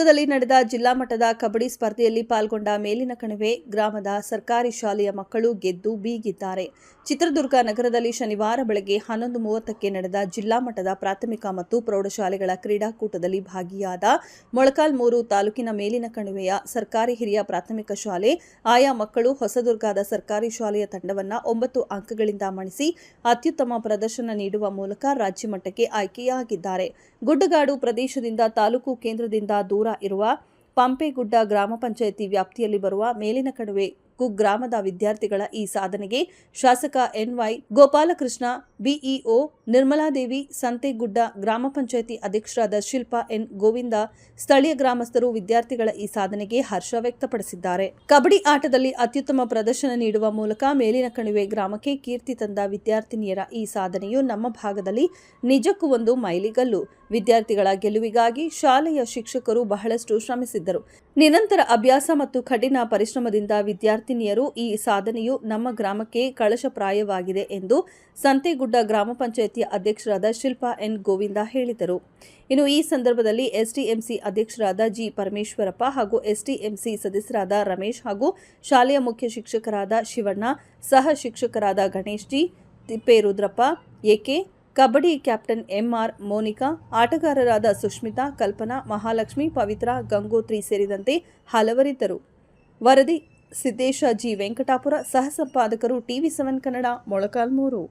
ಚಿತ್ರದುರ್ಗದಲ್ಲಿ ನಡೆದ ಜಿಲ್ಲಾ ಮಟ್ಟದ ಕಬಡ್ಡಿ ಸ್ಪರ್ಧೆಯಲ್ಲಿ ಪಾಲ್ಗೊಂಡ ಮೇಲಿನ ಕಣಿವೆ ಗ್ರಾಮದ ಸರ್ಕಾರಿ ಶಾಲೆಯ ಮಕ್ಕಳು ಗೆದ್ದು ಬೀಗಿದ್ದಾರೆ. ಚಿತ್ರದುರ್ಗ ನಗರದಲ್ಲಿ ಶನಿವಾರ ಬೆಳಗ್ಗೆ ಹನ್ನೊಂದು ಮೂವತ್ತಕ್ಕೆ ನಡೆದ ಜಿಲ್ಲಾ ಮಟ್ಟದ ಪ್ರಾಥಮಿಕ ಮತ್ತು ಪ್ರೌಢಶಾಲೆಗಳ ಕ್ರೀಡಾಕೂಟದಲ್ಲಿ ಭಾಗಿಯಾದ ಮೊಳಕಾಲ್ಮೂರು ತಾಲೂಕಿನ ಮೇಲಿನ ಕಣಿವೆಯ ಸರ್ಕಾರಿ ಹಿರಿಯ ಪ್ರಾಥಮಿಕ ಶಾಲೆ ಆಯಾ ಮಕ್ಕಳು ಹೊಸದುರ್ಗದ ಸರ್ಕಾರಿ ಶಾಲೆಯ ತಂಡವನ್ನು ಒಂಬತ್ತು ಅಂಕಗಳಿಂದ ಮಣಿಸಿ ಅತ್ಯುತ್ತಮ ಪ್ರದರ್ಶನ ನೀಡುವ ಮೂಲಕ ರಾಜ್ಯಮಟ್ಟಕ್ಕೆ ಆಯ್ಕೆಯಾಗಿದ್ದಾರೆ. ಗುಡ್ಡಗಾಡು ಪ್ರದೇಶದಿಂದ ತಾಲೂಕು ಕೇಂದ್ರದಿಂದ ದೂರ ಇರುವ ಪಂಪೆಗುಡ್ಡ ಗ್ರಾಮ ಪಂಚಾಯಿತಿ ವ್ಯಾಪ್ತಿಯಲ್ಲಿ ಬರುವ ಮೇಲಿನ ಕಣಿವೆ ಕುಗ್ರಾಮದ ವಿದ್ಯಾರ್ಥಿಗಳ ಈ ಸಾಧನೆಗೆ ಶಾಸಕ ಎನ್ವೈ ಗೋಪಾಲಕೃಷ್ಣ, ಬಿಇಒ ನಿರ್ಮಲಾದೇವಿ, ಸಂತೆಗುಡ್ಡ ಗ್ರಾಮ ಪಂಚಾಯಿತಿ ಅಧ್ಯಕ್ಷರಾದ ಶಿಲ್ಪಾ ಎನ್ ಗೋವಿಂದ, ಸ್ಥಳೀಯ ಗ್ರಾಮಸ್ಥರು ವಿದ್ಯಾರ್ಥಿಗಳ ಈ ಸಾಧನೆಗೆ ಹರ್ಷ ವ್ಯಕ್ತಪಡಿಸಿದ್ದಾರೆ. ಕಬಡ್ಡಿ ಆಟದಲ್ಲಿ ಅತ್ಯುತ್ತಮ ಪ್ರದರ್ಶನ ನೀಡುವ ಮೂಲಕ ಮೇಲಿನ ಕಣಿವೆ ಗ್ರಾಮಕ್ಕೆ ಕೀರ್ತಿ ತಂದ ವಿದ್ಯಾರ್ಥಿನಿಯರ ಈ ಸಾಧನೆಯು ನಮ್ಮ ಭಾಗದಲ್ಲಿ ನಿಜಕ್ಕೂ ಒಂದು ಮೈಲಿಗಲ್ಲು. ವಿದ್ಯಾರ್ಥಿಗಳ ಗೆಲುವಿಗಾಗಿ ಶಾಲೆಯ ಶಿಕ್ಷಕರು ಬಹಳಷ್ಟು ಶ್ರಮಿಸಿದ್ದರು. ನಿರಂತರ ಅಭ್ಯಾಸ ಮತ್ತು ಕಠಿಣ ಪರಿಶ್ರಮದಿಂದ ವಿದ್ಯಾರ್ಥಿನಿಯರು ಈ ಸಾಧನೆಯು ನಮ್ಮ ಗ್ರಾಮಕ್ಕೆ ಕಳಶಪ್ರಾಯವಾಗಿದೆ ಎಂದು ಸಂತೆಗುಡ್ಡ ಗ್ರಾಮ ಪಂಚಾಯಿತಿಯ ಅಧ್ಯಕ್ಷರಾದ ಶಿಲ್ಪಾ ಎನ್ ಗೋವಿಂದ ಹೇಳಿದರು. ಇನ್ನು ಈ ಸಂದರ್ಭದಲ್ಲಿ ಎಸ್ಡಿಎಂಸಿ ಅಧ್ಯಕ್ಷರಾದ ಜಿ ಪರಮೇಶ್ವರಪ್ಪ ಹಾಗೂ ಎಸ್ಡಿಎಂಸಿ ಸದಸ್ಯರಾದ ರಮೇಶ್ ಹಾಗೂ ಶಾಲೆಯ ಮುಖ್ಯ ಶಿಕ್ಷಕರಾದ ಶಿವಣ್ಣ, ಸಹ ಶಿಕ್ಷಕರಾದ Ganesh G, Tipperudrappa AK kabaddi captain MR Monika, ಆಟಗಾರರಾದ ಸುಷ್ಮಿತಾ, ಕಲ್ಪನಾ, ಮಹಾಲಕ್ಷ್ಮಿ, ಪವಿತ್ರ, ಗಂಗೋತ್ರಿ ಸೇರಿದಂತೆ ಹಲವರಿದ್ದರು. ವರದಿ, ಸಿದ್ದೇಶ ಜಿ. ವೆಂಕಟಾಪುರ, ಸಹ ಸಂಪಾದಕರು ಟಿವಿ ಸೆವೆನ್ ಕನ್ನಡ, ಮೊಳಕಾಲ್ಮೂರು.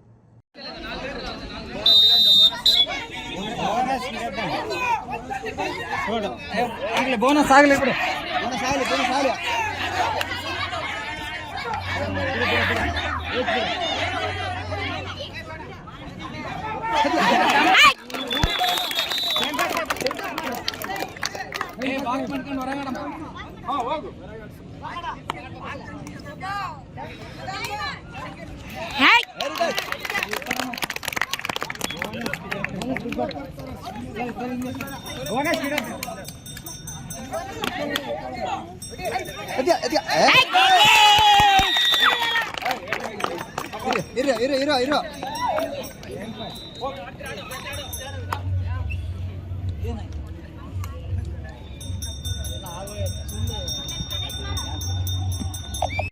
ಇರು ಇರು ಇರು ಇರು